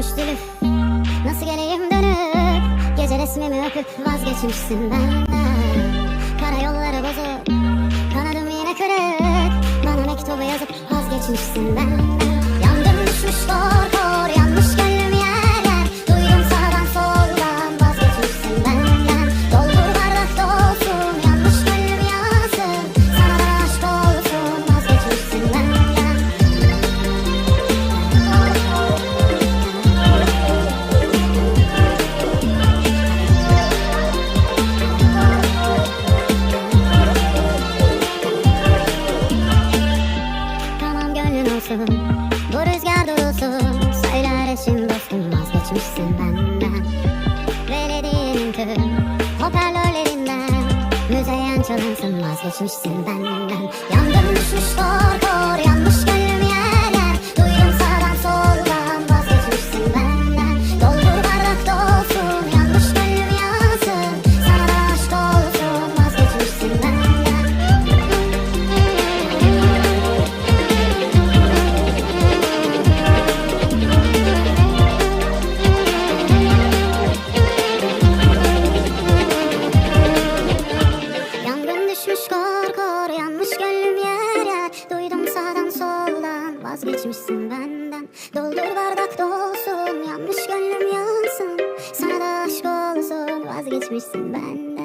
Tutulmuş dili Nasıl geleyim dönüp Gece resmimi öpüp vazgeçmişsin benden. Kara yolları bozup Kanadım yine kırık Bana mektubu yazıp vazgeçmişsin benden Müzeyyen çalınsın vazgeçmişsin benden Yandım vazgeçmişsin benden. Doldur bardak dolsun yanmış gönlüm yansın. Sana da aşk olsun vazgeçmişsin benden